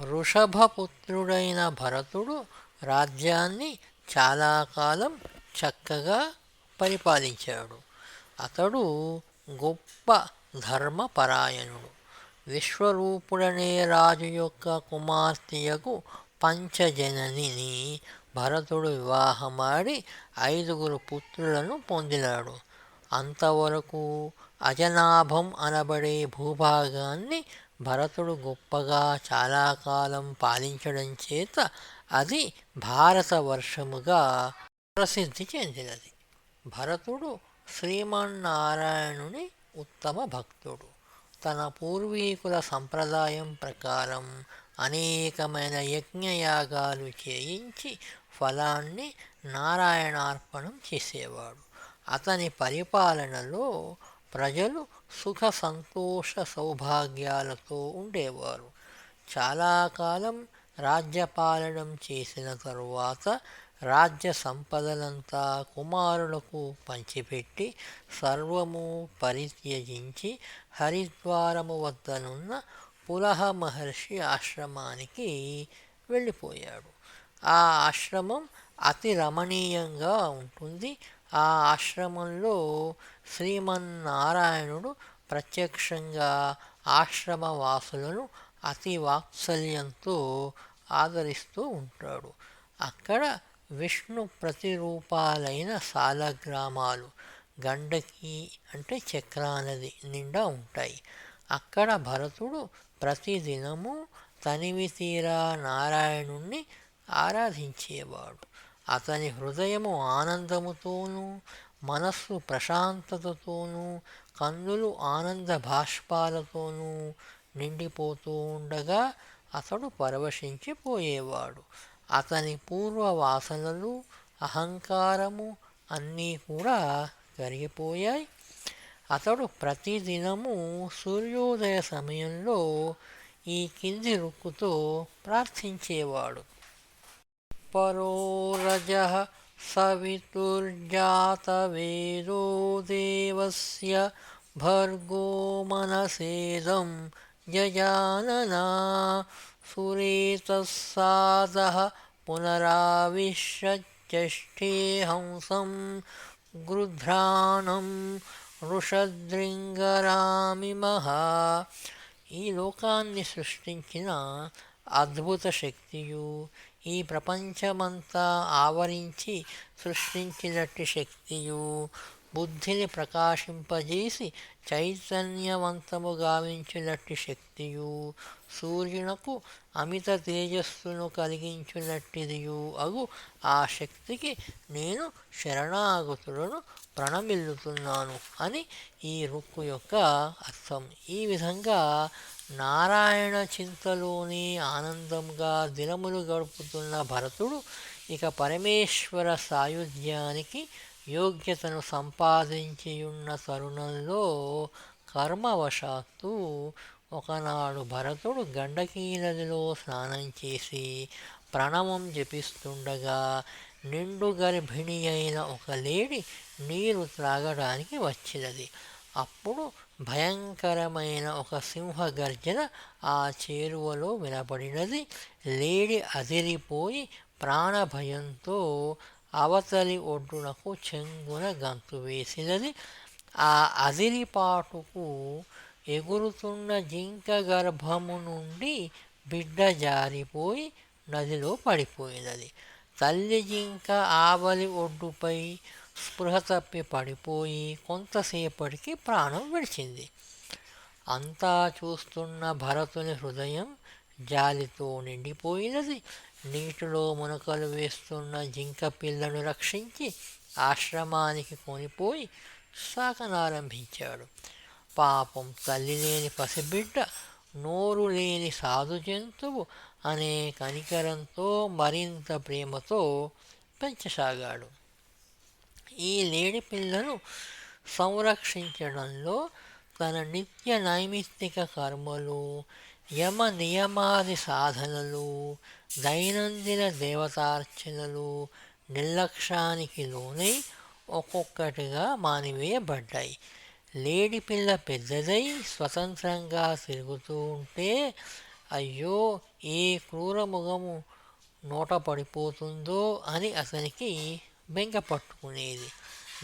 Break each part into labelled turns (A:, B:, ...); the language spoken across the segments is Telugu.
A: వృషభపుత్రుడైన భరతుడు రాజ్యాన్ని చాలా కాలం చక్కగా పరిపాలించాడు. అతడు గొప్ప ధర్మపరాయణుడు. విశ్వరూపుడనే రాజు యొక్క కుమార్తెయకు పంచజననిని భరతుడు వివాహమాడి ఐదుగురు పుత్రులను పొందినాడు. అంతవరకు అజనాభం అనబడే భూభాగాన్ని భరతుడు గొప్పగా చాలా కాలం పాలించడం చేత అది భారతవర్షముగా ప్రసిద్ధి చెందినది. భరతుడు శ్రీమన్నారాయణుని ఉత్తమ భక్తుడు. తన పూర్వీకుల సంప్రదాయం ప్రకారం అనేకమైన యజ్ఞయాగాలు చేయించి ఫలాన్ని నారాయణార్పణం చేసేవాడు. అతని పరిపాలనలో ప్రజలు సుఖ సంతోష సౌభాగ్యాలతో ఉండేవారు. చాలా కాలం రాజ్యపాలనం చేసిన తరువాత రాజ్య సంపదలంతా కుమారులకు పంచిపెట్టి సర్వము పరిత్యజించి హరిద్వారము వద్దనున్న పులహ మహర్షి ఆశ్రమానికి వెళ్ళిపోయాడు. ఆ ఆశ్రమం అతి రమణీయంగా ఉంటుంది. ఆ ఆశ్రమంలో శ్రీమన్నారాయణుడు ప్రత్యక్షంగా ఆశ్రమవాసులను అతి వాత్సల్యంతో ఆదరిస్తూ ఉంటాడు. అక్కడ విష్ణు ప్రతిరూపాలైన సాలగ్రామాలు గండకి అంటే చక్రానది నిండా ఉంటాయి. అక్కడ భరతుడు ప్రతిదినము తనివి తీరా నారాయణుణ్ణి ఆరాధించేవాడు. అతని హృదయము ఆనందముతోనూ మనస్సు ప్రశాంతతతోనూ కందులు ఆనంద భాష్పాలతోనూ నిండిపోతూ ఉండగా అతడు పరవశించిపోయేవాడు అతని పూర్వ వాసనలు అహంకారము అన్నీ కూడా కరిగిపోయాయి. అతడు ప్రతిదినము సూర్యోదయ సమయంలో ఈ కింది రుక్కుతో ప్రార్థించేవాడు. పరోరజ సవితుర్జాతవేదో దేవస్య భర్గో మనసేదం యజాననా సురేతస్సాదః పునరావిశ్యష్ఠే హంసం గృధ్రాణం వృషదృంగరామిమహ ఈ లోకాన్ని సృష్టించిన అద్భుత శక్తియు ఈ ప్రపంచమంతా ఆవరించి సృష్టించినట్టి శక్తియు. బుద్ధిని ప్రకాశింపజేసి చైతన్యవంతము గావించినట్టి శక్తియు. సూర్యునకు అమిత తేజస్సును కలిగించినట్టిదియు. అగు ఆ శక్తికి నేను శరణాగతులను ప్రణమిల్లుతున్నాను అని ఈ రుక్కు యొక్క అర్థం. ఈ విధంగా నారాయణ చింతలోని ఆనందంగా దినములు గడుపుతున్న భరతుడు ఇక పరమేశ్వర సాయుధ్యానికి యోగ్యతను సంపాదించియున్న తరుణంలో కర్మవశాత్తు ఒకనాడు భరతుడు గండకీ నదిలో స్నానం చేసి ప్రణవం జపిస్తుండగా నిండు గర్భిణి అయిన ఒక లేడి నీరు త్రాగడానికి వచ్చినది. అప్పుడు భయంకరమైన ఒక సింహ గర్జన ఆ చేరువలో వినపడినది లేడి అదిరిపోయి ప్రాణభయంతో అవతలి ఒడ్డునకు చెంగున గంతు వేసినది. ఆ అదిరిపాటుకు ఎగురుతున్న జింక గర్భము నుండి బిడ్డ జారిపోయి నదిలో పడిపోయినది. తల్లి జింక ఆవలి ఒడ్డుపై స్పృహ తప్పి పడిపోయి కొంతసేపటికి ప్రాణం విడిచింది. అంతా చూస్తున్న భరతుని హృదయం జాలితో నిండిపోయినది. నీటిలో మునకలు వేస్తున్న జింక పిల్లను రక్షించి ఆశ్రమానికి కొనిపోయి సాకనారంభించాడు పాపం తల్లి లేని పసిబిడ్డ నోరు లేని సాధు జంతువు అనే కనికరంతో మరింత ప్రేమతో పెంచసాగాడు. ఈ లేడి పిల్లను సంరక్షించడంలో తన నిత్య నైమిత్తిక కర్మలు యమ నియమాది సాధనలు దైనందిన దేవతార్చనలు నిర్లక్ష్యానికి లోనై ఒక్కొక్కటిగా మానివేయబడ్డాయి. లేడి పిల్ల పెద్దదై స్వతంత్రంగా తిరుగుతూ ఉంటే అయ్యో ఏ క్రూరముఖము నోట పడిపోతుందో అని అతనికి బెంగ పట్టుకునేది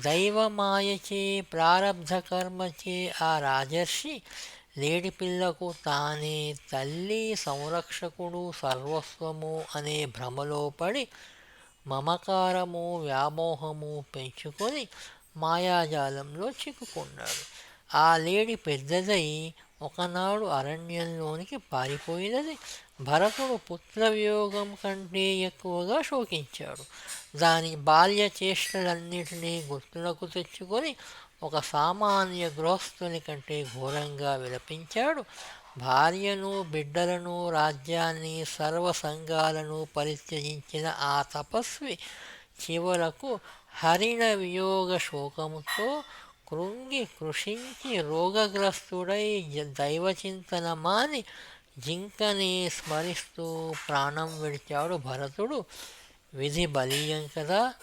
A: దైవమాయచే ప్రారబ్ధ కర్మచే ఆ రాజర్షి లేడి పిల్లకు తానే తల్లి సంరక్షకుడు సర్వస్వము అనే భ్రమలో పడి మమకారము వ్యామోహము పెంచుకొని మాయాజాలంలో చిక్కుకున్నాడు. ఆ లేడి పెద్దదై ఒకనాడు అరణ్యంలోనికి పారిపోయినది. భరతుడు పుత్రవియోగం కంటే ఎక్కువగా శోకించాడు. దాని బాల్య చేష్టలన్నింటినీ గుర్తులకు తెచ్చుకొని ఒక సామాన్య గృహస్థుని కంటే ఘోరంగా విలపించాడు. భార్యను బిడ్డలను రాజ్యాన్ని సర్వసంఘాలను పరిత్యజించిన ఆ తపస్వి చివరకు హరిణ వియోగ శోకముతో కృంగి కృషించి రోగగ్రస్తుడై దైవచింతన మాని జింకని స్మరిస్తూ ప్రాణం విడిచాడు భరతుడు. విధి బలీయం కదా.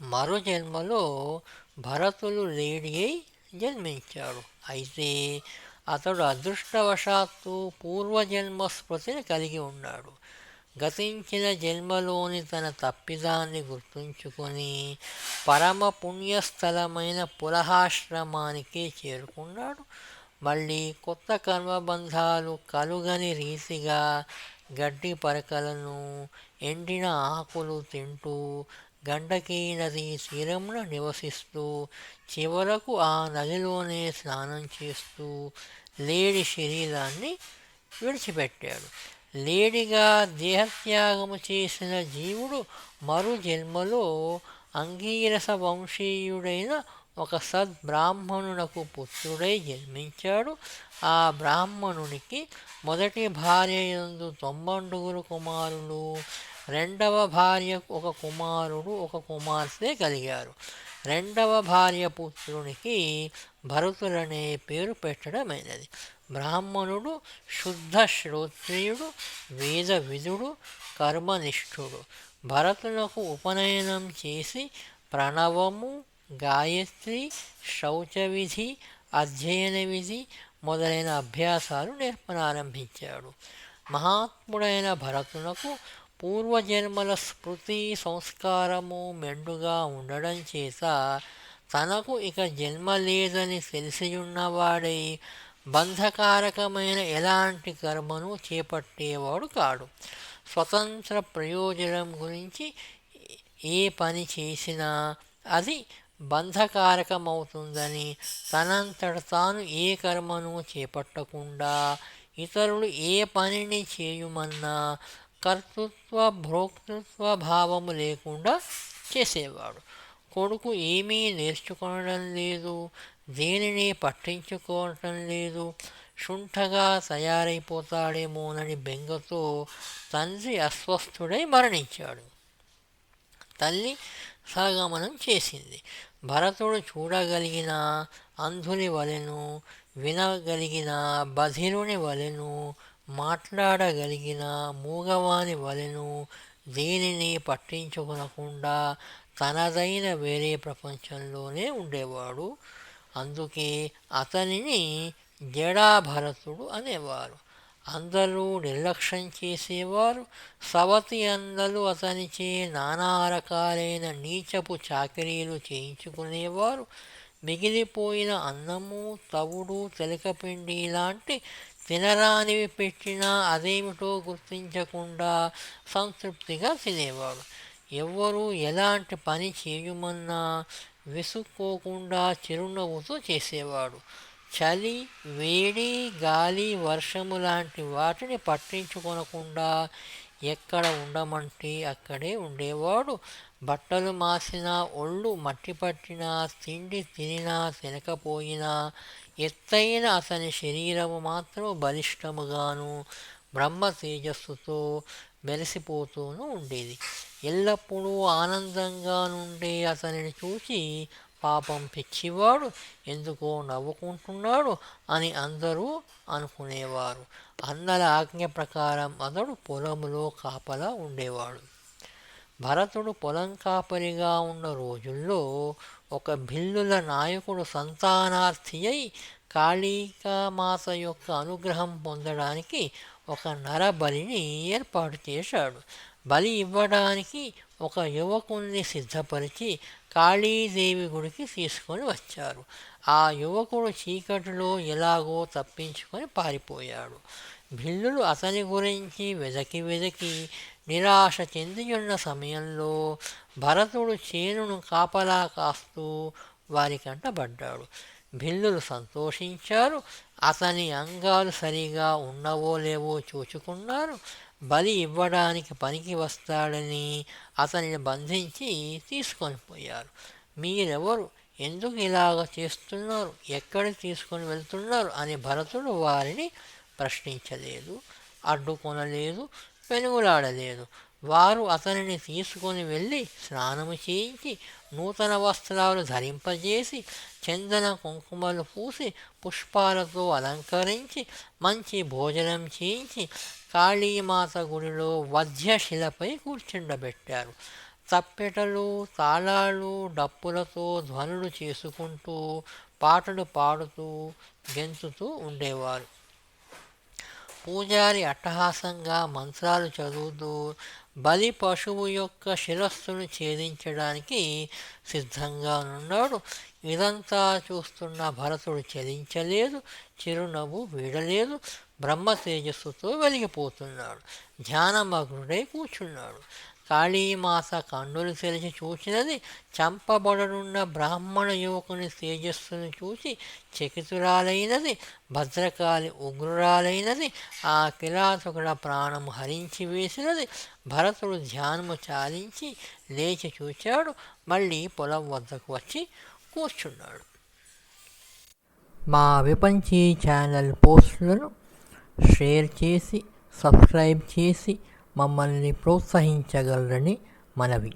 A: మరో జన్మలో భరతులు లేడి అయి జన్మించాడు. అయితే అతడు అదృష్టవశాత్తు పూర్వజన్మ స్మృతిని కలిగి ఉన్నాడు. గతించిన జన్మలోని తన తప్పిదాన్ని గుర్తుంచుకొని పరమ పుణ్యస్థలమైన పులహాశ్రమానికి చేరుకున్నాడు. మళ్ళీ కొత్త కర్మబంధాలు కలుగని రీతిగా గడ్డి పరకలను ఎండిన ఆకులు తింటూ గండకీ నది తీరమున నివసిస్తూ చివరకు ఆ నదిలోనే స్నానం చేస్తూ లేడి శరీరాన్ని విడిచిపెట్టాడు. లేడిగా దేహత్యాగము చేసిన జీవుడు మరు జన్మలో అంగీరస వంశీయుడైన ఒక సద్బ్రాహ్మణునకు పుత్రుడై జన్మించాడు. ఆ బ్రాహ్మణునికి మొదటి భార్య యందు తొంభండుగురు కుమారులు రెండవ భార్య ఒక కుమారుడు ఒక కుమార్తె కలిగారు. రెండవ భార్య పుత్రునికి భరతులనే పేరు పెట్టడమైనది. బ్రాహ్మణుడు శుద్ధ శ్రోత్రియుడు వేద విధుడు కర్మనిష్ఠుడు. భరతులకు ఉపనయనం చేసి ప్రణవము గాయత్రి శౌచ విధి అధ్యయన విధి మొదలైన అభ్యాసాలు నేర్పనారంభించాడు. మహాత్ముడైన భరతునకు పూర్వజన్మల స్మృతి సంస్కారము మెండుగా ఉండడం చేత తనకు ఇక జన్మ లేదని తెలిసియున్నవాడై బంధకారకమైన ఎలాంటి కర్మను చేపట్టేవాడు కాడు. స్వతంత్ర ప్రయోజనం గురించి ఏ పని చేసినా అది బంధకారకమవుతుందని తనంతట తాను ఏ కర్మను చేపట్టకుండా ఇతరులు ఏ పనిని చేయుమన్నా కర్తృత్వ భోక్తృత్వ భావము లేకుండా చేసేవాడు. కొడుకు ఏమీ నేర్చుకోవడం లేదు దేనిని పట్టించుకోవటం లేదు శుంఠగా తయారైపోతాడేమోనని బెంగతో తండ్రి అస్వస్థుడై మరణించాడు. తల్లి సగమనం చేసింది. భరతుడు చూడగలిగిన అంధుని వలెను వినగలిగిన బధిరుని వలెను మాట్లాడగలిగిన మూగవాని వలెను దేనిని పట్టించుకునకుండా తనదైన వేరే ప్రపంచంలోనే ఉండేవాడు. అందుకే అతనిని జడాభరతుడు అనేవారు. అందరూ నిర్లక్ష్యం చేసేవారు. సవతి అందరూ అతనిచే నానా రకాలైన నీచపు చాకరీలు చేయించుకునేవారు. మిగిలిపోయిన అన్నము తవుడు తెలకపిండి లాంటి తినరానివి పెట్టినా అదేమిటో గుర్తించకుండా సంతృప్తిగా తినేవాడు ఎవ్వరూ ఎలాంటి పని చేయమన్నా విసుక్కోకుండా చిరునవ్వుతో చేసేవాడు చలి వేడి గాలి వర్షము లాంటి వాటిని పట్టించుకొనకుండా ఎక్కడ ఉండమంటే అక్కడే ఉండేవాడు. బట్టలు మాసినా ఒళ్ళు మట్టి పట్టినా తిండి తినినా తినకపోయినా ఎత్తైన అతని శరీరము మాత్రం బలిష్టముగాను బ్రహ్మ తేజస్సుతో మెరిసిపోతూనూ ఉండేది. ఎల్లప్పుడూ ఆనందంగా నుండే అతనిని చూసి పాపం పిచ్చివాడు ఎందుకో నవ్వుకుంటున్నాడు అని అందరూ అనుకునేవారు. అన్నల ఆజ్ఞ ప్రకారం అతడు పొలంలో కాపలా ఉండేవాడు. భరతుడు పొలం కాపరిగా ఉన్న రోజుల్లో ఒక భిల్లుల నాయకుడు సంతానార్థి అయి కాళికామాస యొక్క అనుగ్రహం పొందడానికి ఒక నరబలిని ఏర్పాటు చేశాడు. బలి ఇవ్వడానికి ఒక యువకుణ్ణి సిద్ధపరిచి కాళీదేవి గుడికి తీసుకొని వచ్చారు. ఆ యువకుడు చీకటిలో ఎలాగో తప్పించుకొని పారిపోయాడు. భిల్లులు అతని గురించి వెదకి వెదకి నిరాశ చెందియున్న సమయంలో భరతుడు చేనును కాపలా కాస్తూ వారికంట పడ్డాడు భిల్లులు సంతోషించారు. అతని అంగాలు సరిగా ఉన్నవో లేవో చూచుకున్నారు. బలి ఇవ్వడానికి పనికి వస్తాడని అతనిని బంధించి తీసుకొని పోయారు. మీరెవరు? ఎందుకు ఇలాగ చేస్తున్నారు? ఎక్కడికి తీసుకొని వెళ్తున్నారు? అని భరతుడు వారిని ప్రశ్నించలేదు. అడ్డుకొనలేదు. పెనుగులాడలేదు. వారు అతనిని తీసుకొని వెళ్ళి స్నానము చేయించి నూతన వస్త్రాలు ధరింపజేసి చందన కుంకుమలు పూసి పుష్పాలతో అలంకరించి మంచి భోజనం చేయించి కాళీమాత గుడిలో వధ్యశిలపై కూర్చుండబెట్టారు. తప్పెటలు తాళాలు డప్పులతో ధ్వనులు చేసుకుంటూ పాటలు పాడుతూ గెంతుతూ ఉండేవారు. పూజారి అట్టహాసంగా మంత్రాలు చదువుతూ బలి పశువు యొక్క శిరస్సును ఛేదించడానికి సిద్ధంగా ఉన్నాడు. ఇదంతా చూస్తున్న భరతుడు చెలించలేదు చిరునవ్వు వీడలేదు. బ్రహ్మ తేజస్సుతో వెలిగిపోతున్నాడు. ధ్యానమగ్నుడై కూర్చున్నాడు. కాళీమాత కన్నులు తెరిచి చూసినది చంపబడనున్న బ్రాహ్మణ యువకుని తేజస్సును చూసి చకితురాలైనది భద్రకాళి ఉగ్రురాలైనది ఆ కిరాతకుడ ప్రాణము హరించి వేసినది భరతుడు ధ్యానము చాలించి లేచి చూచాడు. మళ్ళీ పొలం వద్దకు వచ్చి కూర్చున్నాడు. మా విపంచీ ఛానల్ పోస్టులను షేర్ చేసి సబ్స్క్రైబ్ చేసి మమ్మల్ని ప్రోత్సహించగలరని మనవి.